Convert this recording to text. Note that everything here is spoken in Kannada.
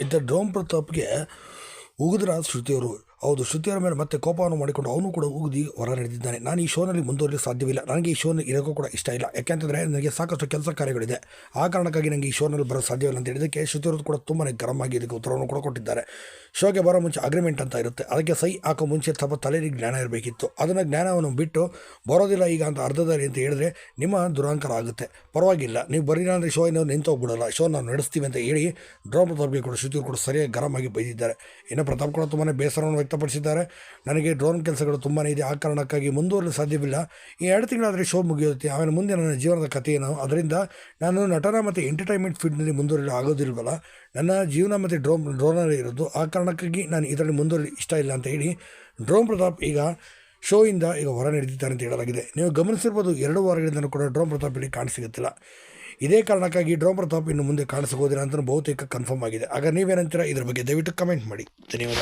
ಇದ್ದ ಡ್ರೋಮ್ ಪ್ರತಾಪ್ಗೆ ಉಗಿದ್ರ ಶ್ರುತಿಯವರು ಹೌದು, ಶ್ರುತಿಯವರ ಮೇಲೆ ಮತ್ತೆ ಕೋಪವನ್ನು ಮಾಡಿಕೊಂಡು ಅವನು ಕೂಡ ಉಗಿದಿ ಹೊರ ನಡೆದಿದ್ದಾನೆ. ನಾನು ಈ ಶೋನಲ್ಲಿ ಮುಂದುವರಿಯಲು ಸಾಧ್ಯವಿಲ್ಲ. ನನಗೆ ಈ ಶೋನಲ್ಲಿ ಇರೋಕ್ಕೂ ಕೂಡ ಇಷ್ಟ ಇಲ್ಲ. ಯಾಕೆಂತಂದರೆ ನನಗೆ ಸಾಕಷ್ಟು ಕೆಲಸ ಕಾರ್ಯಗಳಿದೆ. ಆ ಕಾರಣಕ್ಕಾಗಿ ನನಗೆ ಈ ಶೋನಲ್ಲಿ ಬರೋ ಸಾಧ್ಯವಿಲ್ಲ ಅಂತ ಹೇಳಿದ್ದಕ್ಕೆ ಶ್ರುತಿಯವರು ಕೂಡ ತುಂಬಾ ಗರಂ ಆಗಿ ಇದಕ್ಕೆ ಉತ್ತರವನ್ನು ಕೂಡ ಕೊಟ್ಟಿದ್ದಾರೆ. ಶೋಗೆ ಬರೋ ಮುಂಚೆ ಅಗ್ರಿಮೆಂಟ್ ಅಂತ ಇರುತ್ತೆ. ಅದಕ್ಕೆ ಸಹಿ ಹಾಕೋ ಮುಂಚೆ ತಪ್ಪ ತಲೆಯಲ್ಲಿ ಜ್ಞಾನ ಇರಬೇಕಿತ್ತು. ಅದನ್ನು ಜ್ಞಾನವನ್ನು ಬಿಟ್ಟು ಬರೋದಿಲ್ಲ ಈಗ ಅಂತ ಅರ್ಧದಾರಿ ಅಂತ ಹೇಳಿದ್ರೆ ನಿಮ್ಮ ದುರಾಂಕಾರ ಆಗುತ್ತೆ. ಪರವಾಗಿಲ್ಲ. ನೀವು ಬರೀನ ಅಂದರೆ ಶೋ ಏನೋ ನಿಂತು ಹೋಗ್ಬಿಡಲ್ಲ. ಶೋ ನಾವು ನಡೆಸ್ತೀವಿ ಅಂತ ಹೇಳಿ ಡ್ರಾಪ್ ಪ್ರತಾಪ್ಗೆ ಕೂಡ ಶ್ರುತಿಯವರು ಕೂಡ ಸರಿಯಾಗಿ ಗರಮಾಗಿ ಬೈದಿದ್ದಾರೆ. ಇನ್ನು ಪ್ರತಾಪ್ ಕೂಡ ತುಂಬಾ ಬೇಸರವನ್ನು ವ್ಯಕ್ತಪಡಿಸಿದ್ದಾರೆ. ನನಗೆ ಡ್ರೋನ್ ಕೆಲಸಗಳು ತುಂಬಾ ಇದೆ. ಆ ಕಾರಣಕ್ಕಾಗಿ ಮುಂದುವರಲು ಸಾಧ್ಯವಿಲ್ಲ. ಈ ಎರಡು ತಿಂಗಳಾದರೆ ಶೋ ಮುಗಿಯುತ್ತೆ. ಆಮೇಲೆ ಮುಂದೆ ನನ್ನ ಜೀವನದ ಕಥೆ ಏನು? ಅದರಿಂದ ನಾನು ನಟನ ಮತ್ತು ಎಂಟರ್ಟೈನ್ಮೆಂಟ್ ಫೀಲ್ಡ್ನಲ್ಲಿ ಮುಂದುವರಿಯಲು ಆಗೋದಿಲ್ವಲ್ಲ? ನನ್ನ ಜೀವನ ಮತ್ತು ಡ್ರೋನ್, ಡ್ರೋನಲ್ಲಿ ಇರೋದು. ಆ ಕಾರಣಕ್ಕಾಗಿ ನಾನು ಇದರಲ್ಲಿ ಮುಂದುವರಿ ಇಷ್ಟ ಇಲ್ಲ ಅಂತ ಹೇಳಿ ಡ್ರೋನ್ ಪ್ರತಾಪ್ ಈಗ ಶೋಯಿಂದ ಈಗ ಹೊರ ನಡೆದಿದ್ದಾರೆ ಅಂತ ಹೇಳಲಾಗಿದೆ. ನೀವು ಗಮನಿಸಿರ್ಬೋದು ಎರಡು ವಾರಗಳಿಂದ ಕೂಡ ಡ್ರೋನ್ ಪ್ರತಾಪ್ ಇಲ್ಲಿ ಕಾಣಿಸಿಗುತ್ತಿಲ್ಲ ಇದೇ ಕಾರಣಕ್ಕಾಗಿ ಡ್ರೋನ್ ಪ್ರತಾಪ್ ಇನ್ನು ಮುಂದೆ ಕಾಣಿಸಬಹುದಿಲ್ಲ ಅಂತ ಬಹುತೇಕ ಕನ್ಫರ್ಮ್ ಆಗಿದೆ. ಆಗ ನೀವೇನಂತೀರಾ? ಇದ್ರ ಬಗ್ಗೆ ದಯವಿಟ್ಟು ಕಮೆಂಟ್ ಮಾಡಿ. ಧನ್ಯವಾದ.